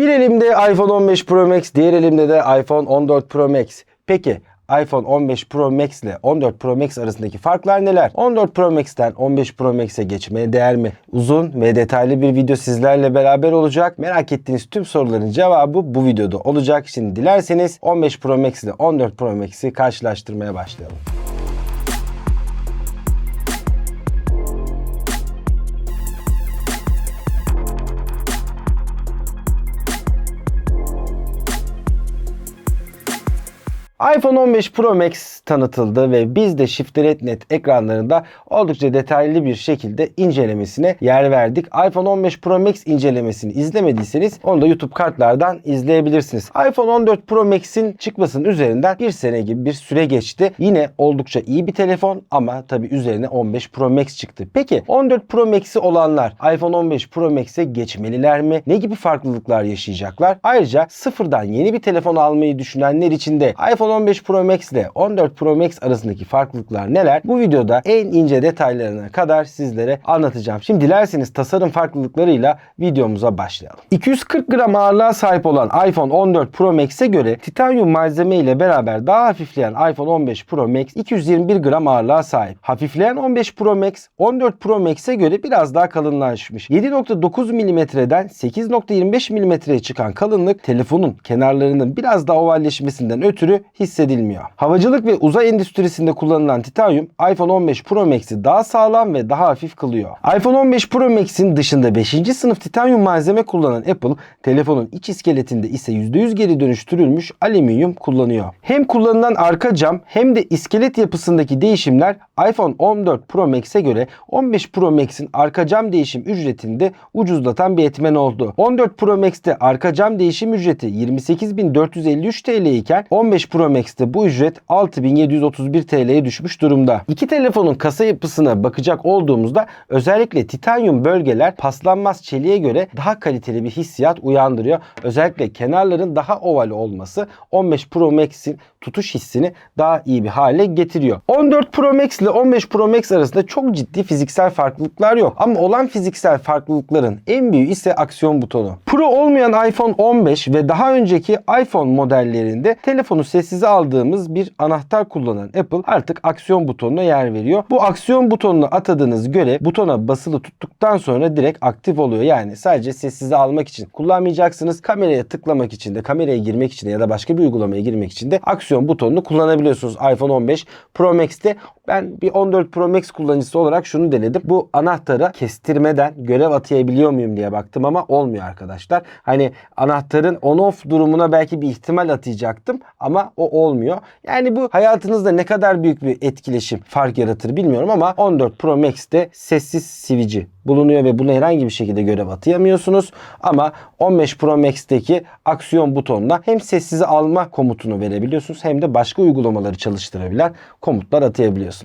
Bir elimde iPhone 15 Pro Max, diğer elimde de iPhone 14 Pro Max. Peki iPhone 15 Pro Max ile 14 Pro Max arasındaki farklar neler? 14 Pro Max'ten 15 Pro Max'e geçmeye değer mi? Uzun ve detaylı bir video sizlerle beraber olacak. Merak ettiğiniz tüm soruların cevabı bu videoda olacak. Şimdi dilerseniz 15 Pro Max ile 14 Pro Max'i karşılaştırmaya başlayalım. iPhone 15 Pro Max tanıtıldı ve biz de Shift Net ekranlarında oldukça detaylı bir şekilde incelemesine yer verdik. iPhone 15 Pro Max incelemesini izlemediyseniz onu da YouTube kartlardan izleyebilirsiniz. iPhone 14 Pro Max'in çıkmasının üzerinden bir sene gibi bir süre geçti. Yine oldukça iyi bir telefon ama tabi üzerine 15 Pro Max çıktı. Peki 14 Pro Max'i olanlar iPhone 15 Pro Max'e geçmeliler mi? Ne gibi farklılıklar yaşayacaklar? Ayrıca sıfırdan yeni bir telefon almayı düşünenler için de iPhone 15 Pro Max ile 14 Pro Max arasındaki farklılıklar neler? Bu videoda en ince detaylarına kadar sizlere anlatacağım. Şimdi dilerseniz tasarım farklılıklarıyla videomuza başlayalım. 240 gram ağırlığa sahip olan iPhone 14 Pro Max'e göre titanyum malzeme ile beraber daha hafifleyen iPhone 15 Pro Max 221 gram ağırlığa sahip. Hafifleyen 15 Pro Max 14 Pro Max'e göre biraz daha kalınlaşmış. 7.9 mm'den 8.25 mm'ye çıkan kalınlık telefonun kenarlarının biraz daha ovalleşmesinden ötürü hissedilmiyor. Havacılık ve uzay endüstrisinde kullanılan titanyum iPhone 15 Pro Max'i daha sağlam ve daha hafif kılıyor. iPhone 15 Pro Max'in dışında 5. sınıf titanyum malzeme kullanan Apple telefonun iç iskeletinde ise %100 geri dönüştürülmüş alüminyum kullanıyor. Hem kullanılan arka cam hem de iskelet yapısındaki değişimler iPhone 14 Pro Max'e göre 15 Pro Max'in arka cam değişim ücretini de ucuzlatan bir etmen oldu. 14 Pro Max'te arka cam değişim ücreti 28.453 TL iken 15 Pro Max'te bu ücret 6.731 TL'ye düşmüş durumda. İki telefonun kasa yapısına bakacak olduğumuzda özellikle titanyum bölgeler paslanmaz çeliğe göre daha kaliteli bir hissiyat uyandırıyor. Özellikle kenarların daha oval olması 15 Pro Max'in tutuş hissini daha iyi bir hale getiriyor. 14 Pro Max ile 15 Pro Max arasında çok ciddi fiziksel farklılıklar yok. Ama olan fiziksel farklılıkların en büyüğü ise aksiyon butonu. Pro olmayan iPhone 15 ve daha önceki iPhone modellerinde telefonu sessize aldığımız bir anahtar kullanan Apple artık aksiyon butonuna yer veriyor. Bu aksiyon butonunu atadığınız görev butona basılı tuttuktan sonra direkt aktif oluyor. Yani sadece sessize almak için kullanmayacaksınız. Kameraya tıklamak için de kameraya girmek için de ya da başka bir uygulamaya girmek için de aksiyon butonunu kullanabiliyorsunuz iPhone 15 Pro Max'te. Ben bir 14 Pro Max kullanıcısı olarak şunu denedim. Bu anahtarı kestirmeden görev atayabiliyor muyum diye baktım ama olmuyor arkadaşlar. Hani anahtarın on off durumuna belki bir ihtimal atayacaktım ama o olmuyor. Yani bu hayatınızda ne kadar büyük bir etkileşim fark yaratır bilmiyorum ama 14 Pro Max'te sessiz sivici bulunuyor ve buna herhangi bir şekilde görev atayamıyorsunuz. Ama 15 Pro Max'teki aksiyon butonuna hem sessize alma komutunu verebiliyorsunuz hem de başka uygulamaları çalıştırabilen komutlar atayabiliyorsunuz.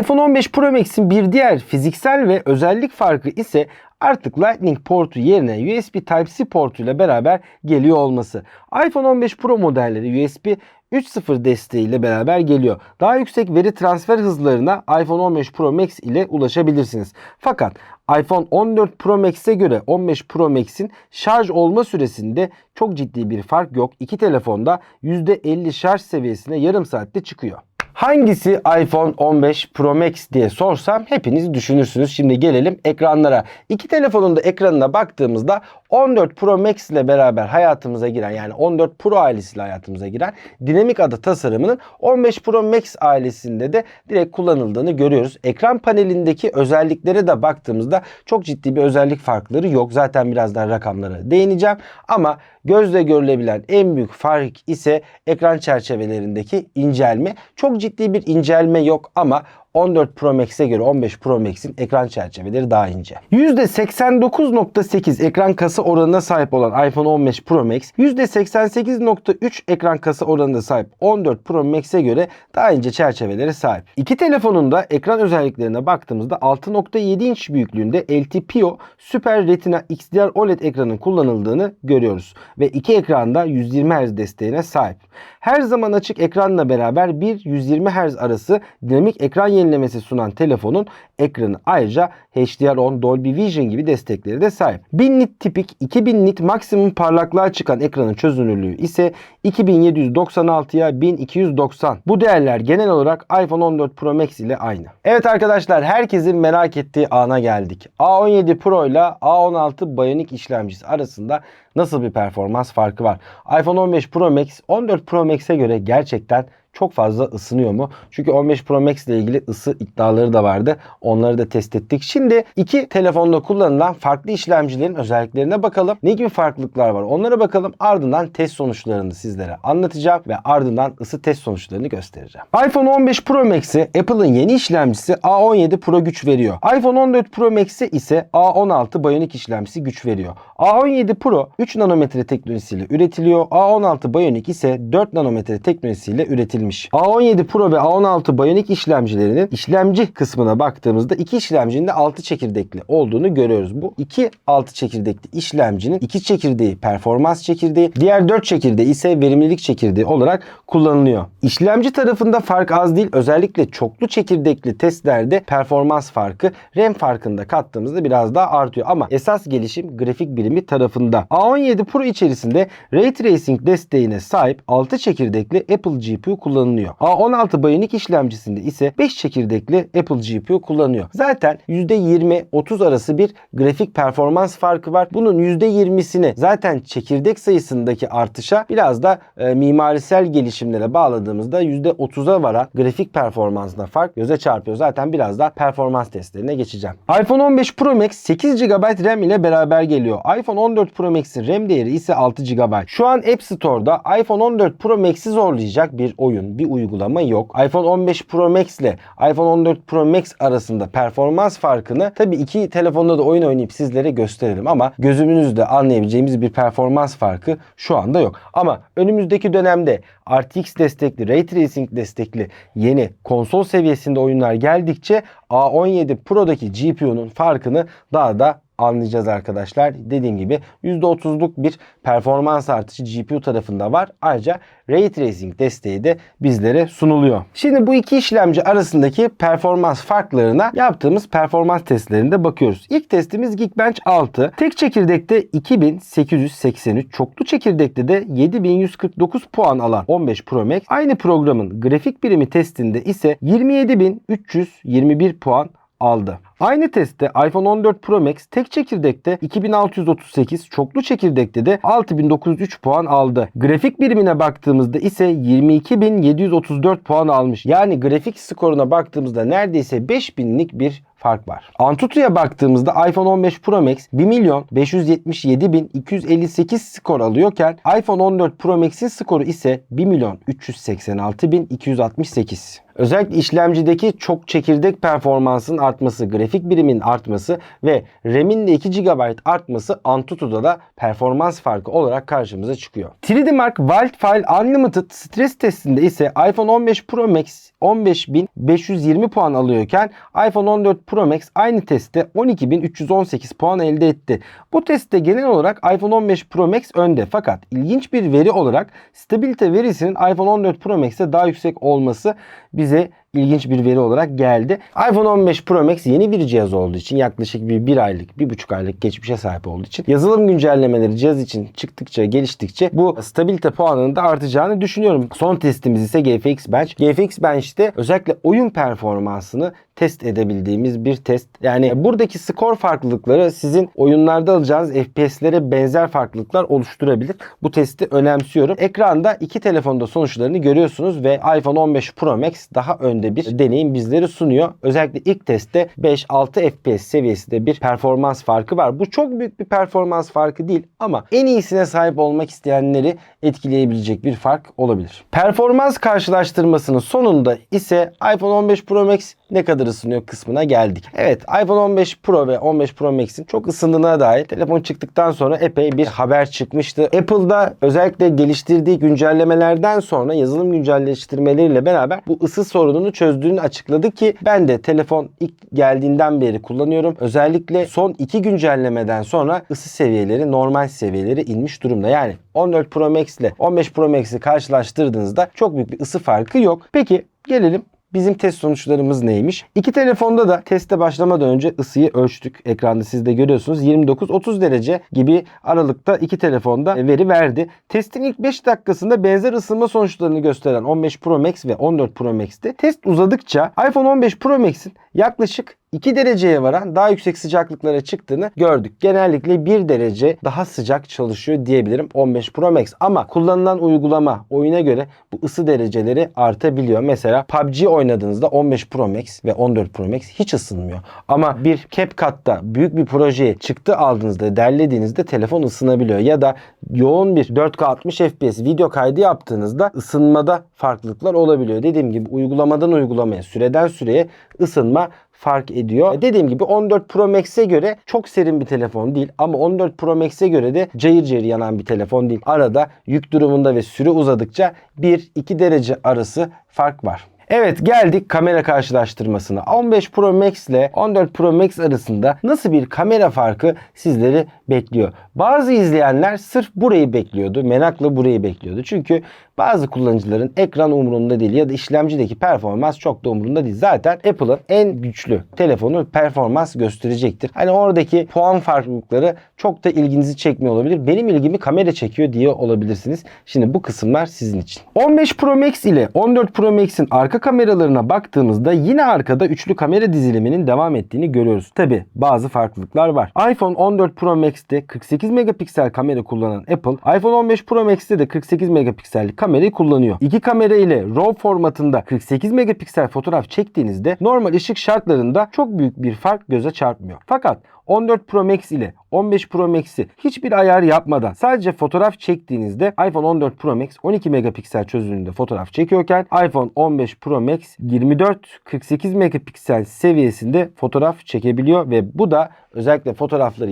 iPhone 15 Pro Max'in bir diğer fiziksel ve özellik farkı ise artık Lightning portu yerine USB Type-C portuyla beraber geliyor olması. iPhone 15 Pro modelleri USB 3.0 desteğiyle beraber geliyor. Daha yüksek veri transfer hızlarına iPhone 15 Pro Max ile ulaşabilirsiniz. Fakat iPhone 14 Pro Max'e göre 15 Pro Max'in şarj olma süresinde çok ciddi bir fark yok. İki telefonda %50 şarj seviyesine yarım saatte çıkıyor. Hangisi iPhone 15 Pro Max diye sorsam hepiniz düşünürsünüz. Şimdi gelelim ekranlara. İki telefonun da ekranına baktığımızda 14 Pro Max ile beraber hayatımıza giren yani 14 Pro ailesiyle hayatımıza giren dinamik adı tasarımının 15 Pro Max ailesinde de direkt kullanıldığını görüyoruz. Ekran panelindeki özelliklere de baktığımızda çok ciddi bir özellik farkları yok. Zaten birazdan rakamlara değineceğim ama gözle görülebilen en büyük fark ise ekran çerçevelerindeki incelme. Çok ciddi bir incelme yok ama 14 Pro Max'e göre 15 Pro Max'in ekran çerçeveleri daha ince. %89.8 ekran kasa oranına sahip olan iPhone 15 Pro Max, %88.3 ekran kasa oranına sahip 14 Pro Max'e göre daha ince çerçevelere sahip. İki telefonun da ekran özelliklerine baktığımızda 6.7 inç büyüklüğünde LTPO Super Retina XDR OLED ekranın kullanıldığını görüyoruz. Ve iki ekranda 120 Hz desteğine sahip. Her zaman açık ekranla beraber bir 120 Hz arası dinamik ekran yenilemesi sunan telefonun ekranı ayrıca HDR10, Dolby Vision gibi destekleri de sahip. 1000 nit tipik 2000 nit maksimum parlaklığa çıkan ekranın çözünürlüğü ise 2796'ya 1290. Bu değerler genel olarak iPhone 14 Pro Max ile aynı. Evet arkadaşlar herkesin merak ettiği ana geldik. A17 Pro ile A16 Bionic işlemcisi arasında nasıl bir performans farkı var? iPhone 15 Pro Max 14 Pro Max'e göre gerçekten çok fazla ısınıyor mu? Çünkü 15 Pro Max ile ilgili ısı iddiaları da vardı. Onları da test ettik. Şimdi iki telefonda kullanılan farklı işlemcilerin özelliklerine bakalım. Ne gibi farklılıklar var? Onlara bakalım. Ardından test sonuçlarını sizlere anlatacağım ve ardından ısı test sonuçlarını göstereceğim. iPhone 15 Pro Max'e Apple'ın yeni işlemcisi A17 Pro güç veriyor. iPhone 14 Pro Max'e ise A16 Bionic işlemcisi güç veriyor. A17 Pro 3 nanometre teknolojisiyle üretiliyor. A16 Bionic ise 4 nanometre teknolojisiyle üretilmiş. A17 Pro ve A16 Bionic işlemcilerinin işlemci kısmına baktığımızda iki işlemcinin de 6 çekirdekli olduğunu görüyoruz. Bu iki 6 çekirdekli işlemcinin iki çekirdeği performans çekirdeği, diğer 4 çekirdeği ise verimlilik çekirdeği olarak kullanılıyor. İşlemci tarafında fark az değil. Özellikle çoklu çekirdekli testlerde performans farkı RAM farkında kattığımızda biraz daha artıyor. Ama esas gelişim grafik birimi tarafında. A17 Pro içerisinde Ray Tracing desteğine sahip 6 çekirdekli Apple GPU kullanılıyor. A16 Bionic işlemcisinde ise 5 çekirdekli Apple GPU kullanıyor. Zaten %20-30 arası bir grafik performans farkı var. Bunun %20'sini zaten çekirdek sayısındaki artışa biraz da e, mimarisel gelişimlere bağladığımızda %30'a varan grafik performansında fark göze çarpıyor. Zaten biraz daha performans testlerine geçeceğim. iPhone 15 Pro Max 8 GB RAM ile beraber geliyor. iPhone 14 Pro Max'in RAM değeri ise 6 GB. Şu an App Store'da iPhone 14 Pro Max'i zorlayacak bir oyun, bir uygulama yok. iPhone 15 Pro Max ile iPhone 14 Pro Max arasında performans farkını tabii iki telefonda da oyun oynayıp sizlere gösterelim ama gözümüzde anlayabileceğimiz bir performans farkı şu anda yok. Ama önümüzdeki dönemde RTX destekli, Ray Tracing destekli yeni konsol seviyesinde oyunlar geldikçe A17 Pro'daki GPU'nun farkını daha da anlayacağız arkadaşlar. Dediğim gibi %30'luk bir performans artışı GPU tarafında var. Ayrıca Ray Tracing desteği de bizlere sunuluyor. Şimdi bu iki işlemci arasındaki performans farklarına yaptığımız performans testlerinde bakıyoruz. İlk testimiz Geekbench 6. Tek çekirdekte 2883, çoklu çekirdekte de 7149 puan alan 15 Pro Max. Aynı programın grafik birimi testinde ise 27321 puan aldı. Aynı testte iPhone 14 Pro Max tek çekirdekte 2638, çoklu çekirdekte de 6903 puan aldı. Grafik birimine baktığımızda ise 22734 puan almış. Yani grafik skoruna baktığımızda neredeyse 5000'lik bir fark var. Antutu'ya baktığımızda iPhone 15 Pro Max 1 milyon 577 bin 258 skor alıyorken iPhone 14 Pro Max'in skoru ise 1 milyon 386 bin 268. Özellikle işlemcideki çok çekirdek performansın artması, grafik birimin artması ve RAM'in de 2 GB artması Antutu'da da performans farkı olarak karşımıza çıkıyor. 3D Mark Wildfire Unlimited stres testinde ise iPhone 15 Pro Max 15.520 puan alıyorken iPhone 14 Pro Max aynı testte 12.318 puan elde etti. Bu testte genel olarak iPhone 15 Pro Max önde fakat ilginç bir veri olarak stabilite verisinin iPhone 14 Pro Max'e daha yüksek olması bize ilginç bir veri olarak geldi. iPhone 15 Pro Max yeni bir cihaz olduğu için yaklaşık bir, bir aylık, bir buçuk aylık geçmişe sahip olduğu için yazılım güncellemeleri cihaz için çıktıkça, geliştikçe bu stabilite puanının da artacağını düşünüyorum. Son testimiz ise GFX Bench. GFX Bench'te özellikle oyun performansını test edebildiğimiz bir test. Yani buradaki skor farklılıkları sizin oyunlarda alacağınız FPS'lere benzer farklılıklar oluşturabilir. Bu testi önemsiyorum. Ekranda iki telefonda sonuçlarını görüyorsunuz ve iPhone 15 Pro Max daha önde bir deneyim bizlere sunuyor. Özellikle ilk testte 5-6 FPS seviyesinde bir performans farkı var. Bu çok büyük bir performans farkı değil ama en iyisine sahip olmak isteyenleri etkileyebilecek bir fark olabilir. Performans karşılaştırmasının sonunda ise iPhone 15 Pro Max ne kadar ısınıyor kısmına geldik. Evet iPhone 15 Pro ve 15 Pro Max'in çok ısındığına dair telefon çıktıktan sonra epey bir haber çıkmıştı. Apple'da özellikle geliştirdiği güncellemelerden sonra yazılım güncelleştirmeleriyle beraber bu ısı sorununu çözdüğünü açıkladı ki ben de telefon ilk geldiğinden beri kullanıyorum. Özellikle son iki güncellemeden sonra ısı seviyeleri normal seviyeleri inmiş durumda. Yani 14 Pro Max ile 15 Pro Max'i karşılaştırdığınızda çok büyük bir ısı farkı yok. Peki gelelim bizim test sonuçlarımız neymiş? İki telefonda da teste başlamadan önce ısıyı ölçtük. Ekranda siz de görüyorsunuz. 29-30 derece gibi aralıkta iki telefonda veri verdi. Testin ilk 5 dakikasında benzer ısınma sonuçlarını gösteren 15 Pro Max ve 14 Pro Max'te test uzadıkça iPhone 15 Pro Max'in yaklaşık 2 dereceye varan daha yüksek sıcaklıklara çıktığını gördük. Genellikle 1 derece daha sıcak çalışıyor diyebilirim 15 Pro Max. Ama kullanılan uygulama oyuna göre bu ısı dereceleri artabiliyor. Mesela PUBG oynadığınızda 15 Pro Max ve 14 Pro Max hiç ısınmıyor. Ama bir CapCut'ta büyük bir projeye çıktı aldığınızda, derlediğinizde telefon ısınabiliyor. Ya da yoğun bir 4K 60 FPS video kaydı yaptığınızda ısınmada farklılıklar olabiliyor. Dediğim gibi uygulamadan uygulamaya, süreden süreye ısınma fark ediyor. Dediğim gibi 14 Pro Max'e göre çok serin bir telefon değil ama 14 Pro Max'e göre de cayır cayır yanan bir telefon değil. Arada yük durumunda ve süre uzadıkça 1-2 derece arası fark var. Evet geldik kamera karşılaştırmasına. 15 Pro Max ile 14 Pro Max arasında nasıl bir kamera farkı sizleri bekliyor? Bazı izleyenler sırf burayı bekliyordu. Merakla burayı bekliyordu. Çünkü bazı kullanıcıların ekran umurunda değil ya da işlemcideki performans çok da umurunda değil. Zaten Apple'ın en güçlü telefonu performans gösterecektir. Hani oradaki puan farklılıkları çok da ilginizi çekmiyor olabilir. Benim ilgimi kamera çekiyor diye olabilirsiniz. Şimdi bu kısımlar sizin için. 15 Pro Max ile 14 Pro Max'in arka kameralarına baktığımızda yine arkada üçlü kamera diziliminin devam ettiğini görüyoruz. Tabi bazı farklılıklar var. iPhone 14 Pro Max'te 48 megapiksel kamera kullanan Apple, iPhone 15 Pro Max'te de 48 megapiksellik kamerayı kullanıyor. İki kamera ile RAW formatında 48 megapiksel fotoğraf çektiğinizde normal ışık şartlarında çok büyük bir fark göze çarpmıyor. Fakat 14 Pro Max ile 15 Pro Max'i hiçbir ayar yapmadan sadece fotoğraf çektiğinizde iPhone 14 Pro Max 12 megapiksel çözünürlüğünde fotoğraf çekiyorken iPhone 15 Pro Max 24-48 megapiksel seviyesinde fotoğraf çekebiliyor ve bu da özellikle fotoğrafları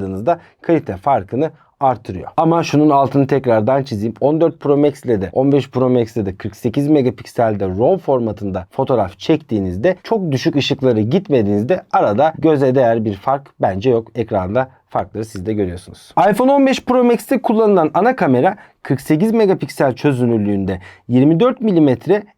yaklaştırdığınızda kalite farkını artırıyor. Ama şunun altını tekrardan çizeyim. 14 Pro Max ile de 15 Pro Max ile de 48 megapikselde RAW formatında fotoğraf çektiğinizde çok düşük ışıkları gitmediğinizde arada göze değer bir fark bence yok. Ekranda farkları siz de görüyorsunuz. iPhone 15 Pro Max'te kullanılan ana kamera 48 megapiksel çözünürlüğünde 24 mm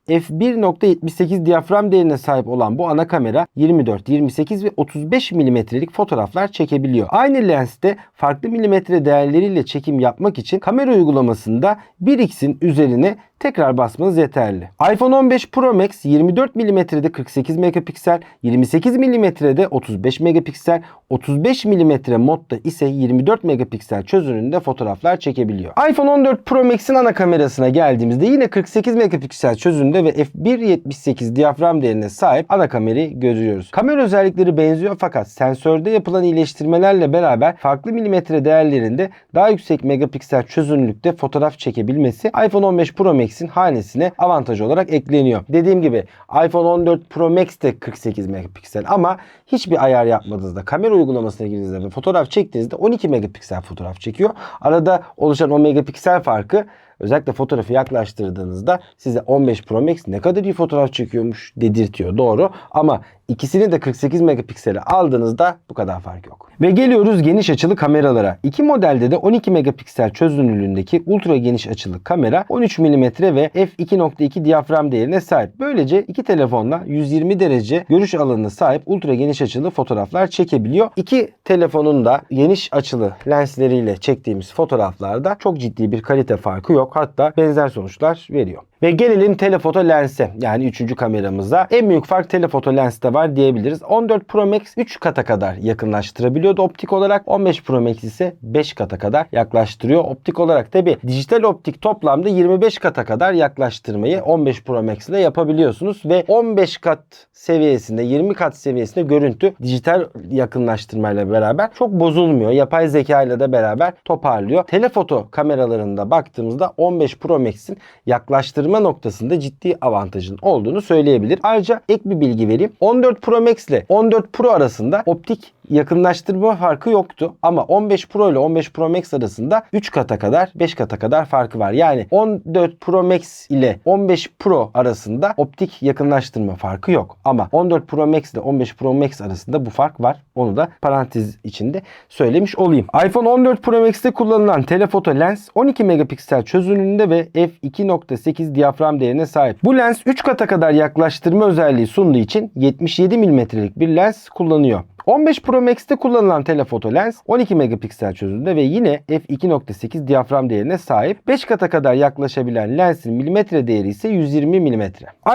f1.78 diyafram değerine sahip olan bu ana kamera 24, 28 ve 35 mm'lik fotoğraflar çekebiliyor. Aynı lenste farklı milimetre değerleriyle çekim yapmak için kamera uygulamasında 1x'in üzerine tekrar basmanız yeterli. iPhone 15 Pro Max 24 mm'de 48 megapiksel, 28 mm'de 35 megapiksel, 35 mm modda ise 24 megapiksel çözünürlüğünde fotoğraflar çekebiliyor. iPhone 14 Pro Max'in ana kamerasına geldiğimizde yine 48 megapiksel çözünürlüğünde ve f1.78 diyafram değerine sahip ana kamerayı görüyoruz. Kamera özellikleri benziyor fakat sensörde yapılan iyileştirmelerle beraber farklı milimetre değerlerinde daha yüksek megapiksel çözünürlükte fotoğraf çekebilmesi iPhone 15 Pro Max'in hanesine avantaj olarak ekleniyor. Dediğim gibi iPhone 14 Pro Max de 48 megapiksel ama hiçbir ayar yapmadığınızda kamera uygulamasına girdiğinizde ve fotoğraf çektiğinizde 12 megapiksel fotoğraf çekiyor. Arada oluşan o megapiksel farkı özellikle fotoğrafı yaklaştırdığınızda size 15 Pro Max ne kadar iyi fotoğraf çekiyormuş dedirtiyor. Doğru. Ama ikisini de 48 megapiksele aldığınızda bu kadar fark yok. Ve geliyoruz geniş açılı kameralara. İki modelde de 12 megapiksel çözünürlüğündeki ultra geniş açılı kamera 13 mm ve f2.2 diyafram değerine sahip. Böylece iki telefonla 120 derece görüş alanına sahip ultra geniş açılı fotoğraflar çekebiliyor. İki telefonun da geniş açılı lensleriyle çektiğimiz fotoğraflarda çok ciddi bir kalite farkı yok. Hatta benzer sonuçlar veriyor. Ve gelelim telefoto lense yani üçüncü kameramıza. En büyük fark telefoto lenste var diyebiliriz. 14 Pro Max 3 kata kadar yakınlaştırabiliyordu optik olarak. 15 Pro Max ise 5 kata kadar yaklaştırıyor optik olarak. Tabi dijital optik toplamda 25 kata kadar yaklaştırmayı 15 Pro Max ile yapabiliyorsunuz. Ve 15 kat seviyesinde 20 kat seviyesinde görüntü dijital yakınlaştırmayla beraber çok bozulmuyor. Yapay zeka ile de beraber toparlıyor. Telefoto kameralarında baktığımızda 15 Pro Max'in yaklaştırma noktasında ciddi avantajın olduğunu söyleyebilir. Ayrıca ek bir bilgi vereyim. 14 Pro Max ile 14 Pro arasında optik yakınlaştırma farkı yoktu. Ama 15 Pro ile 15 Pro Max arasında 3 kata kadar 5 kata kadar farkı var. Yani 14 Pro Max ile 15 Pro arasında optik yakınlaştırma farkı yok. Ama 14 Pro Max ile 15 Pro Max arasında bu fark var. Onu da parantez içinde söylemiş olayım. iPhone 14 Pro Max'te kullanılan telefoto lens 12 megapiksel çözünürlüğünde ve f2.8 diyafram değerine sahip. Bu lens 3 kata kadar yaklaştırma özelliği sunduğu için 77 mm'lik bir lens kullanıyor. 15 Pro Max'te kullanılan telefoto lens 12 megapiksel çözünürlüğünde ve yine f2.8 diyafram değerine sahip. 5 kata kadar yaklaşabilen lensin milimetre değeri ise 120 mm.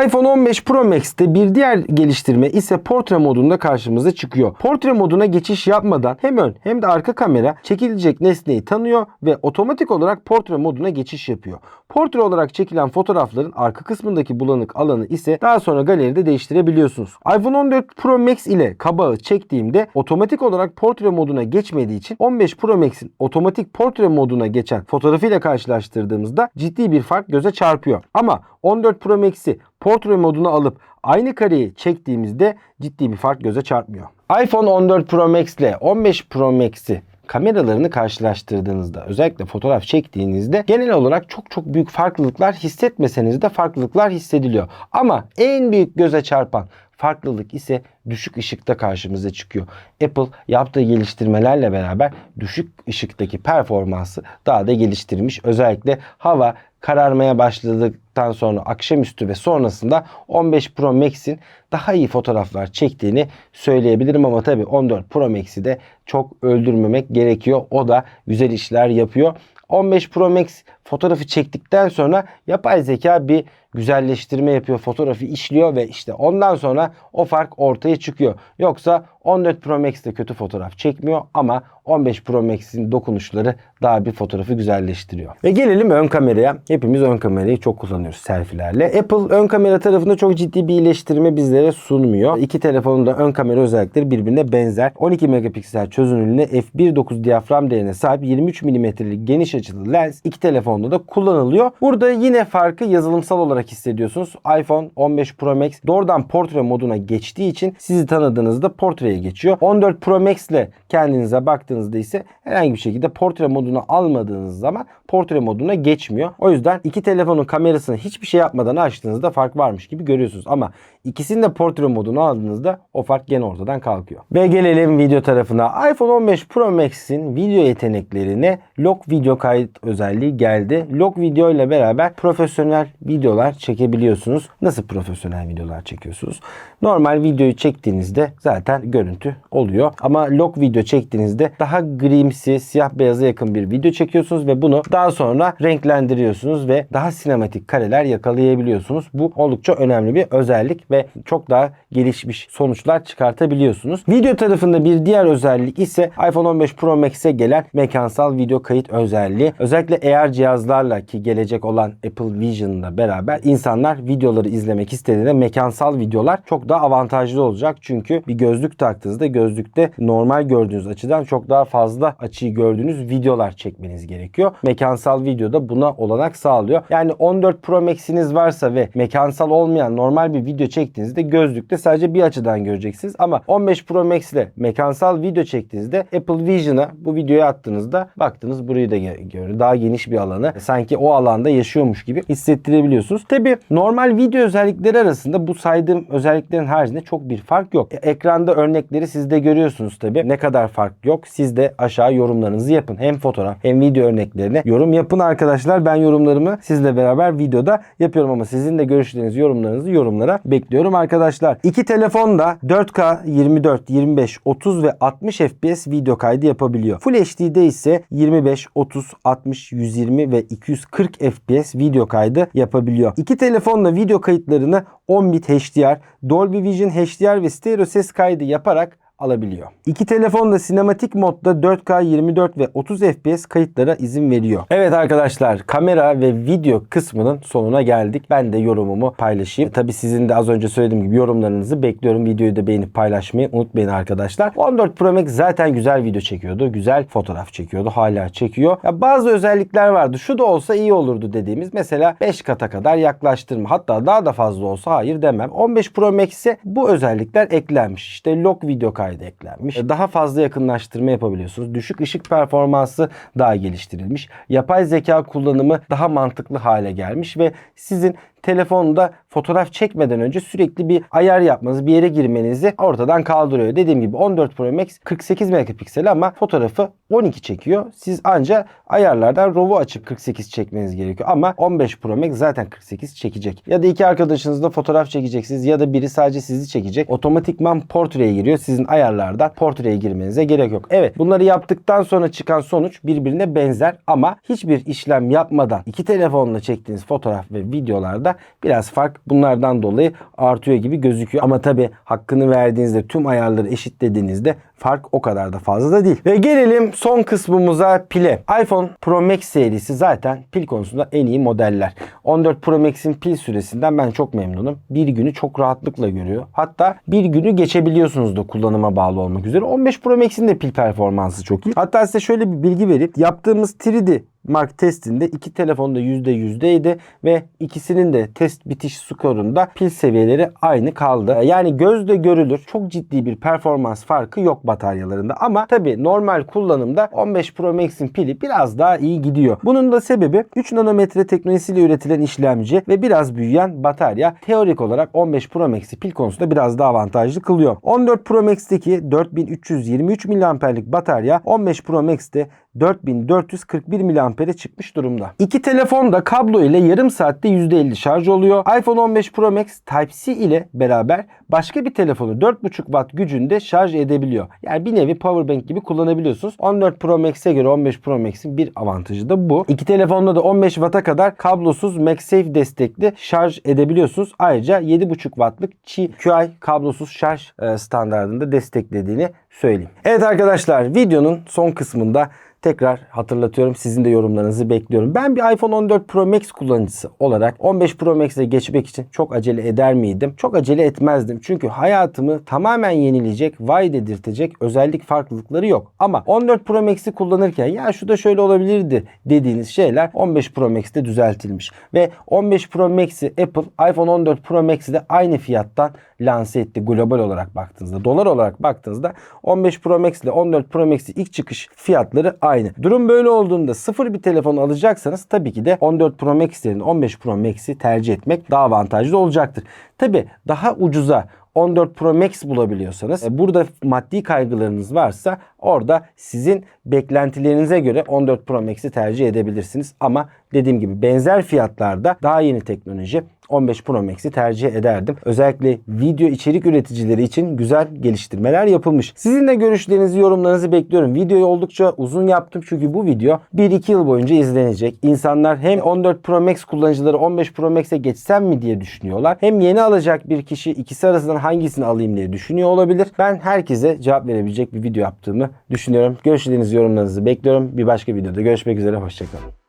iPhone 15 Pro Max'te bir diğer geliştirme ise portre modunda karşımıza çıkıyor. Portre moduna geçiş yapmadan hem ön hem de arka kamera çekilecek nesneyi tanıyor ve otomatik olarak portre moduna geçiş yapıyor. Portre olarak çekilen fotoğrafların arka kısmındaki bulanık alanı ise daha sonra galeride değiştirebiliyorsunuz. iPhone 14 Pro Max ile kabağı çektiğimde otomatik olarak portre moduna geçmediği için 15 Pro Max'in otomatik portre moduna geçen fotoğrafıyla karşılaştırdığımızda ciddi bir fark göze çarpıyor. Ama 14 Pro Max'i portre moduna alıp aynı kareyi çektiğimizde ciddi bir fark göze çarpmıyor. iPhone 14 Pro Max ile 15 Pro Max'i kameralarını karşılaştırdığınızda özellikle fotoğraf çektiğinizde genel olarak çok çok büyük farklılıklar hissetmeseniz de farklılıklar hissediliyor. Ama en büyük göze çarpan farklılık ise düşük ışıkta karşımıza çıkıyor. Apple yaptığı geliştirmelerle beraber düşük ışıktaki performansı daha da geliştirmiş. Özellikle hava kararmaya başladıktan sonra akşamüstü ve sonrasında 15 Pro Max'in daha iyi fotoğraflar çektiğini söyleyebilirim ama tabii 14 Pro Max'i de çok öldürmemek gerekiyor. O da güzel işler yapıyor. 15 Pro Max fotoğrafı çektikten sonra yapay zeka bir güzelleştirme yapıyor. Fotoğrafı işliyor ve işte ondan sonra o fark ortaya çıkıyor. Yoksa 14 Pro Max de kötü fotoğraf çekmiyor ama 15 Pro Max'in dokunuşları daha bir fotoğrafı güzelleştiriyor. Ve gelelim ön kameraya. Hepimiz ön kamerayı çok kullanıyoruz selfie'lerle. Apple ön kamera tarafında çok ciddi bir iyileştirme bizlere sunmuyor. İki telefonun da ön kamera özellikleri birbirine benzer. 12 megapiksel çözünürlüğüne f1.9 diyafram değerine sahip 23 mm'lik geniş açılı lens iki telefonda da kullanılıyor. Burada yine farkı yazılımsal olarak hissediyorsunuz. iPhone 15 Pro Max doğrudan portre moduna geçtiği için sizi tanıdığınızda portreye geçiyor. 14 Pro Max ile kendinize baktığınızda ise herhangi bir şekilde portre moduna almadığınız zaman portre moduna geçmiyor. O yüzden iki telefonun kamerasını hiçbir şey yapmadan açtığınızda fark varmış gibi görüyorsunuz. Ama ikisini de portre moduna aldığınızda o fark gene ortadan kalkıyor. Ve gelelim video tarafına. iPhone 15 Pro Max'in video yeteneklerine log video kayıt özelliği geldi. Log video ile beraber profesyonel videolar çekebiliyorsunuz. Nasıl profesyonel videolar çekiyorsunuz? Normal videoyu çektiğinizde zaten görüntü oluyor. Ama log video çektiğinizde daha grimsi, siyah beyaza yakın bir video çekiyorsunuz ve bunu daha sonra renklendiriyorsunuz ve daha sinematik kareler yakalayabiliyorsunuz. Bu oldukça önemli bir özellik ve çok daha gelişmiş sonuçlar çıkartabiliyorsunuz. Video tarafında bir diğer özellik ise iPhone 15 Pro Max'e gelen mekansal video kayıt özelliği. Özellikle AR cihazlarla ki gelecek olan Apple Vision'la beraber insanlar videoları izlemek istediğinde mekansal videolar çok daha avantajlı olacak. Çünkü bir gözlük taktığınızda gözlükte normal gördüğünüz açıdan çok daha fazla açıyı gördüğünüz videolar çekmeniz gerekiyor. Mekansal videoda buna olanak sağlıyor. Yani 14 Pro Max'iniz varsa ve mekansal olmayan normal bir video çektiğinizde gözlükte sadece bir açıdan göreceksiniz. Ama 15 Pro Max ile mekansal video çektiğinizde Apple Vision'a bu videoyu attığınızda baktınız burayı da görüyor. Daha geniş bir alanı sanki o alanda yaşıyormuş gibi hissettirebiliyorsunuz. Tabi normal video özellikleri arasında bu saydığım özelliklerin haricinde çok bir fark yok. E, Ekranda örnekleri siz de görüyorsunuz tabi. Ne kadar fark yok. Siz de aşağı yorumlarınızı yapın. Hem fotoğraf hem video örneklerine yorum yapın arkadaşlar. Ben yorumlarımı sizle beraber videoda yapıyorum ama sizin de görüşleriniz, yorumlarınızı yorumlara bekliyorum arkadaşlar. İki telefon da 4K 24, 25, 30 ve 60 FPS video kaydı yapabiliyor. Full HD'de ise 25, 30, 60, 120 ve 240 FPS video kaydı yapabiliyor. İki telefonla video kayıtlarını 10 bit HDR, Dolby Vision HDR ve stereo ses kaydı yaparak alabiliyor. İki telefon da sinematik modda 4K 24 ve 30 FPS kayıtlara izin veriyor. Evet arkadaşlar kamera ve video kısmının sonuna geldik. Ben de yorumumu paylaşayım. Tabi sizin de az önce söylediğim gibi yorumlarınızı bekliyorum. Videoyu da beğenip paylaşmayı unutmayın arkadaşlar. 14 Pro Max zaten güzel video çekiyordu. Güzel fotoğraf çekiyordu. Hala çekiyor. Ya bazı özellikler vardı. Şu da olsa iyi olurdu dediğimiz. Mesela 5 kata kadar yaklaştırma. Hatta daha da fazla olsa hayır demem. 15 Pro Max'e bu özellikler eklenmiş. İşte log video kaydı eklenmiş. Daha fazla yakınlaştırma yapabiliyorsunuz. Düşük ışık performansı daha geliştirilmiş. Yapay zeka kullanımı daha mantıklı hale gelmiş ve sizin telefonu da fotoğraf çekmeden önce sürekli bir ayar yapmanız, bir yere girmenizi ortadan kaldırıyor. Dediğim gibi 14 Pro Max 48 megapiksel ama fotoğrafı 12 çekiyor. Siz anca ayarlardan RAW'u açıp 48 çekmeniz gerekiyor. Ama 15 Pro Max zaten 48 çekecek. Ya da iki arkadaşınızla fotoğraf çekeceksiniz ya da biri sadece sizi çekecek. Otomatikman portreye giriyor. Sizin ayarlardan portreye girmenize gerek yok. Evet bunları yaptıktan sonra çıkan sonuç birbirine benzer ama hiçbir işlem yapmadan iki telefonla çektiğiniz fotoğraf ve videolarda biraz fark bunlardan dolayı artıyor gibi gözüküyor. Ama tabi hakkını verdiğinizde tüm ayarları eşitlediğinizde fark o kadar da fazla da değil. Ve gelelim son kısmımıza pile. iPhone Pro Max serisi zaten pil konusunda en iyi modeller. 14 Pro Max'in pil süresinden ben çok memnunum. Bir günü çok rahatlıkla görüyor. Hatta bir günü geçebiliyorsunuz da kullanıma bağlı olmak üzere. 15 Pro Max'in de pil performansı çok iyi. Hatta size şöyle bir bilgi verip yaptığımız 3D Mark testinde iki telefon da %100'deydi ve ikisinin de test bitiş skorunda pil seviyeleri aynı kaldı. Yani gözle görülür çok ciddi bir performans farkı yok bataryalarında ama tabi normal kullanımda 15 Pro Max'in pili biraz daha iyi gidiyor. Bunun da sebebi 3 nanometre teknolojisiyle üretilen işlemci ve biraz büyüyen batarya teorik olarak 15 Pro Max'i pil konusunda biraz daha avantajlı kılıyor. 14 Pro Max'teki 4323 mAh'lik batarya 15 Pro Max'te 4441 mAh'e çıkmış durumda. İki telefon da kablo ile yarım saatte %50 şarj oluyor. iPhone 15 Pro Max Type-C ile beraber başka bir telefonu 4.5 Watt gücünde şarj edebiliyor. Yani bir nevi powerbank gibi kullanabiliyorsunuz. 14 Pro Max'e göre 15 Pro Max'in bir avantajı da bu. İki telefonda da 15 Watt'a kadar kablosuz MagSafe destekli şarj edebiliyorsunuz. Ayrıca 7.5 Watt'lık Qi kablosuz şarj e, standartında desteklediğini söyleyeyim. Evet arkadaşlar videonun son kısmında Tekrar hatırlatıyorum sizin de yorumlarınızı bekliyorum. Ben bir iPhone 14 Pro Max kullanıcısı olarak 15 Pro Max'e geçmek için çok acele eder miydim? Çok acele etmezdim. Çünkü hayatımı tamamen yenileyecek, vay dedirtecek özellik farklılıkları yok. Ama 14 Pro Max'i kullanırken ya şu da şöyle olabilirdi dediğiniz şeyler 15 Pro Max'te düzeltilmiş. Ve 15 Pro Max'i Apple iPhone 14 Pro Max'i de aynı fiyattan lanse etti global olarak baktığınızda. Dolar olarak baktığınızda 15 Pro Max ile 14 Pro Max'i ilk çıkış fiyatları aynı. Durum böyle olduğunda sıfır bir telefon alacaksanız tabii ki de 14 Pro Max yerine 15 Pro Max'i tercih etmek daha avantajlı olacaktır. Tabii daha ucuza 14 Pro Max bulabiliyorsanız e, burada maddi kaygılarınız varsa orada sizin beklentilerinize göre 14 Pro Max'i tercih edebilirsiniz. Ama dediğim gibi benzer fiyatlarda daha yeni teknoloji 15 Pro Max'i tercih ederdim. Özellikle video içerik üreticileri için güzel geliştirmeler yapılmış. Sizin de görüşlerinizi, yorumlarınızı bekliyorum. Videoyu oldukça uzun yaptım çünkü bu video 1-2 yıl boyunca izlenecek. İnsanlar hem 14 Pro Max kullanıcıları 15 Pro Max'e geçsem mi diye düşünüyorlar. Hem yeni alacak bir kişi ikisi arasından hangisini alayım diye düşünüyor olabilir. Ben herkese cevap verebilecek bir video yaptığımı düşünüyorum. Görüşlerinizi, yorumlarınızı bekliyorum. Bir başka videoda görüşmek üzere. Hoşçakalın.